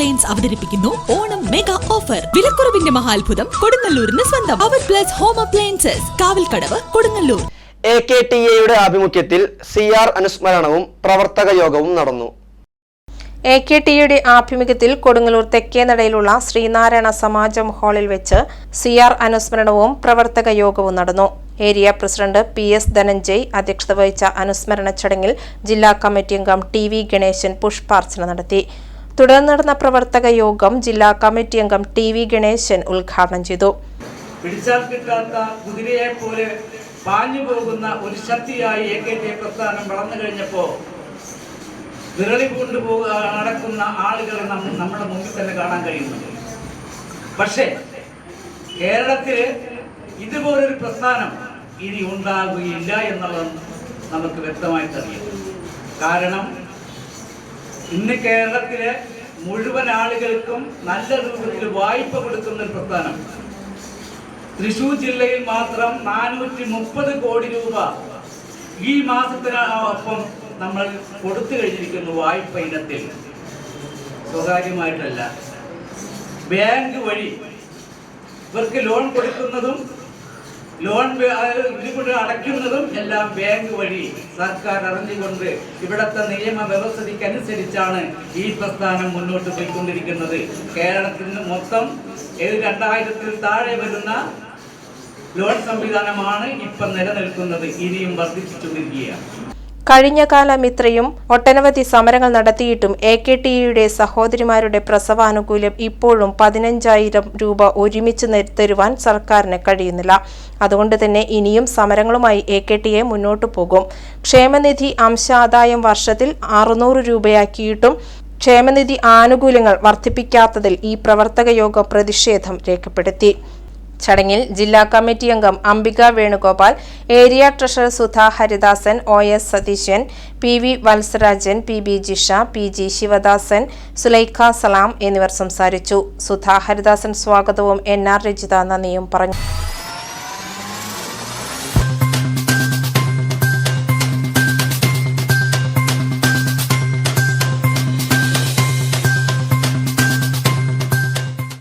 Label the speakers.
Speaker 1: Appliance അവതരിപ്പിക്കുന്നു. Onam mega offer വിലക്കുറവിന്റെ മഹാത്ഭുതം കൊടുങ്ങല്ലൂരിന് സ്വന്തം. അവർ plus home appliances Kavalkadavu Kodungallur.
Speaker 2: A K T എയുടെ ആഭിമുഖ്യത്തിൽ സി ആർ അനുസ്മരണവും പ്രവർത്തക യോഗവും നടന്നു.
Speaker 3: എ കെ ടിയുടെ ആഭിമുഖ്യത്തിൽ കൊടുങ്ങല്ലൂർ തെക്കേനടയിലുള്ള ശ്രീനാരായണ സമാജം ഹാളിൽ വെച്ച് സി ആർ അനുസ്മരണവും പ്രവർത്തക യോഗവും നടന്നു. Area president P S Dhananjay അധ്യക്ഷത വഹിച്ച അനുസ്മരണ ചടങ്ങിൽ ജില്ലാ കമ്മിറ്റി അംഗം ടി വി ഗണേശൻ പുഷ്പാർച്ചന നടത്തി. തുടർന്ന് നടന്ന പ്രവർത്തക യോഗം ജില്ലാ കമ്മിറ്റി അംഗം ടി വി ഗണേശൻ ഉദ്ഘാടനം ചെയ്തു.
Speaker 4: പിടിച്ചാൽ കിട്ടാത്ത കുതിരയെ പോലെ പാഞ്ഞു പോകുന്ന ഒരു ശക്തിയായി എ കെ ടി പ്രസ്ഥാനം വളർന്നു കഴിഞ്ഞപ്പോൾ വിരളി കൊണ്ടുപോകുക നടക്കുന്ന ആളുകളെ നമ്മൾ നമ്മുടെ മുമ്പിൽ തന്നെ കാണാൻ കഴിയുന്നുണ്ട്. പക്ഷേ കേരളത്തിൽ ഇതുപോലൊരു പ്രസ്ഥാനം ഇനി ഉണ്ടാകുകയില്ല എന്നുള്ളത് നമുക്ക് വ്യക്തമായിട്ടറിയാം. കാരണം ഇന്ന് കേരളത്തിലെ മുഴുവൻ ആളുകൾക്കും നല്ല രൂപത്തിൽ വായ്പ കൊടുക്കുന്ന ഒരു പ്രസ്ഥാനം. തൃശൂർ ജില്ലയിൽ മാത്രം നാനൂറ്റി മുപ്പത് കോടി രൂപ ഈ മാസത്തിനൊപ്പം നമ്മൾ കൊടുത്തു കഴിഞ്ഞിരിക്കുന്നു വായ്പ ഇനത്തിൽ. സ്വകാര്യമായിട്ടല്ല. ബാങ്ക് വഴി ഇവർക്ക് ലോൺ കൊടുക്കുന്നതും ലോൺ ഇതുകൊണ്ട് അടയ്ക്കുന്നതും എല്ലാം ബാങ്ക് വഴി സർക്കാർ അറിഞ്ഞുകൊണ്ട് ഇവിടുത്തെ നിയമ വ്യവസ്ഥയ്ക്കനുസരിച്ചാണ് ഈ പ്രസ്ഥാനം മുന്നോട്ട് പോയിക്കൊണ്ടിരിക്കുന്നത്. കേരളത്തിൽ മൊത്തം രണ്ടായിരത്തിൽ താഴെ വരുന്ന ലോൺ സംവിധാനമാണ് ഇപ്പം നിലനിൽക്കുന്നത്. ഇനിയും വർദ്ധിപ്പിച്ചുകൊണ്ടിരിക്കുകയാണ്.
Speaker 3: കഴിഞ്ഞ കാലം ഇത്രയും ഒട്ടനവധി സമരങ്ങൾ നടത്തിയിട്ടും എ കെ ടി യുടെ സഹോദരിമാരുടെ പ്രസവാനുകൂല്യം ഇപ്പോഴും പതിനഞ്ചായിരം രൂപ ഒരുമിച്ച് തരുവാൻ സർക്കാരിന് കഴിയുന്നില്ല. അതുകൊണ്ട് തന്നെ ഇനിയും സമരങ്ങളുമായി എ കെ ടി എ മുന്നോട്ടു പോകും. ക്ഷേമനിധി അംശാദായം വർഷത്തിൽ അറുന്നൂറ് രൂപയാക്കിയിട്ടും ക്ഷേമനിധി ആനുകൂല്യങ്ങൾ വർദ്ധിപ്പിക്കാത്തതിൽ ഈ പ്രവർത്തക യോഗം പ്രതിഷേധം രേഖപ്പെടുത്തി. ചടങ്ങിൽ ജില്ലാ കമ്മിറ്റി അംഗം Ambika Venugopal area treasurer Sudha Haridasan O S Satheesan P V Valsarajan P B Jisha P G Sivadasan Sulaikha Salam എന്നിവർ സംസാരിച്ചു. സുധാ ഹരിദാസൻ സ്വാഗതവും എൻ ആർ രജിത നന്ദിയും പറഞ്ഞു.